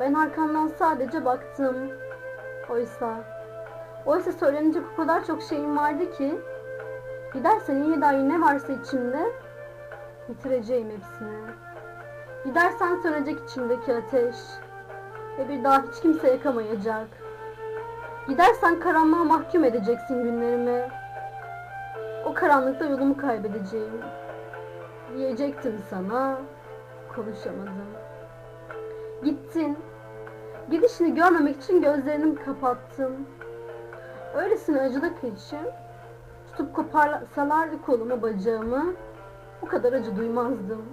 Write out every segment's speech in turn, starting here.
Ben arkamdan sadece baktım. Oysa, oysa söylenecek o kadar çok şeyim vardı ki, gidersen iyi dahi ne varsa içimde, bitireceğim hepsini. Gidersen sönecek içimdeki ateş ve bir daha hiç kimse yakamayacak. Gidersen karanlığa mahkum edeceksin günlerimi. O karanlıkta yolumu kaybedeceğim. Diyecektim sana, konuşamadım. Gittin. Gidişini görmemek için gözlerimi kapattım. Öylesine acıdı ki içim. Tutup koparsalardı kolumu bacağımı. O kadar acı duymazdım.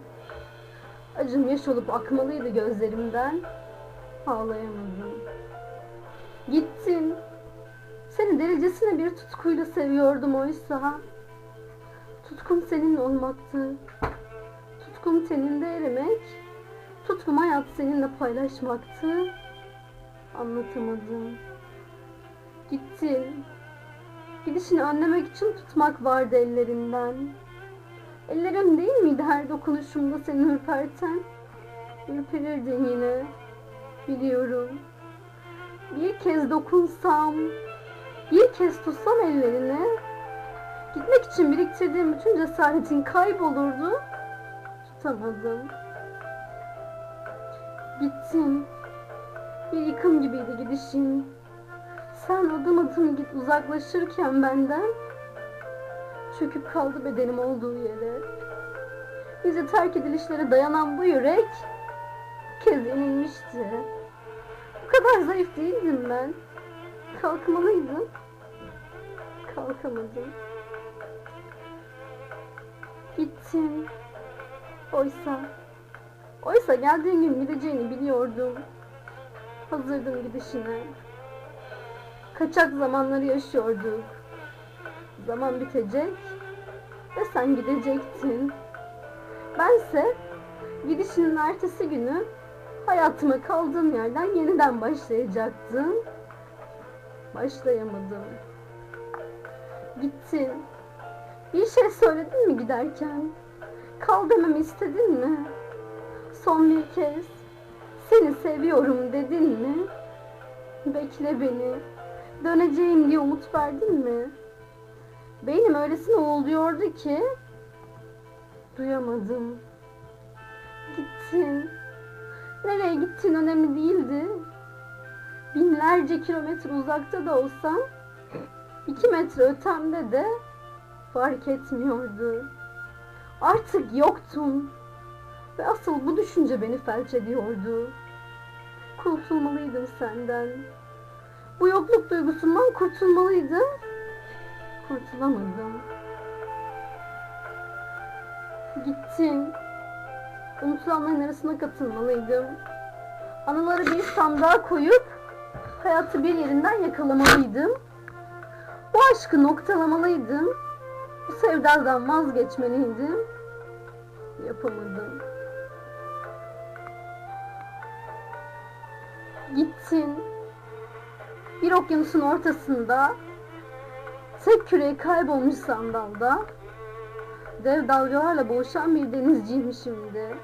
Acım yaş olup akmalıydı gözlerimden. Ağlayamadım. Gittin. Seni derecesine bir tutkuyla seviyordum oysa. Tutkum seninle olmaktı. Tutkum teninde erimek. Tutkum hayat seninle paylaşmaktı. Anlatamadım. Gittin. Gidişini önlemek için tutmak vardı ellerinden. Ellerim değil miydi her dokunuşumda seni ürperten? Ürperirdin yine. Biliyorum. Bir kez dokunsam, bir kez tutsam ellerini, gitmek için biriktirdiğim bütün cesaretin kaybolurdu. Tutamadım. Gittin. Bir yıkım gibiydi gidişin. Sen adım adım git uzaklaşırken benden, çöküp kaldı bedenim olduğu yere. Bizi terk edilişlere dayanan bu yürek, kez yenilmişti. Bu kadar zayıf değildim ben. Kalkmalıydım. Kalkamadım. Gittin. Oysa, oysa geldiğin gün gideceğini biliyordum. Hazırdım gidişine. Kaçak zamanları yaşıyorduk. Zaman bitecek ve sen gidecektin. Bense gidişinin ertesi günü hayatıma kaldığım yerden yeniden başlayacaktım. Başlayamadım. Gittin. Bir şey söyledin mi giderken? Kal dememi istedin mi? Son bir kez seni seviyorum dedin mi? Bekle beni. Döneceğim diye umut verdin mi? Beynim öylesine uğulduyordu ki duyamadım. Gittin. Nereye gittin önemli değildi. Binlerce kilometre uzakta da olsan, iki metre ötemde de fark etmiyordu. Artık yoktun. Ve asıl bu düşünce beni felç ediyordu. Kurtulmalıydım senden. Bu yokluk duygusundan kurtulmalıydım. Kurtulamadım. Gittin. Unutulanların arasına katılmalıydım. Anıları bir sandığa koyup hayatı bir yerinden yakalamalıydım. Bu aşkı noktalamalıydım. Bu sevdadan vazgeçmeliydim. Yapamadım. Gittin. Bir okyanusun ortasında tek küreği kaybolmuş sandalda dev dalgalarla boğuşan bir denizciyim şimdi.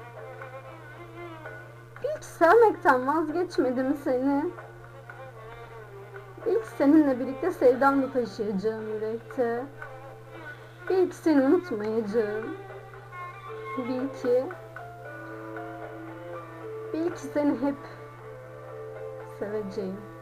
İlk sevmekten vazgeçmedim seni. İlk seninle birlikte sevdamla taşıyacağım yürekte. İlk seni unutmayacağım. Bil ki, bil ki seni hep Sarah Jane.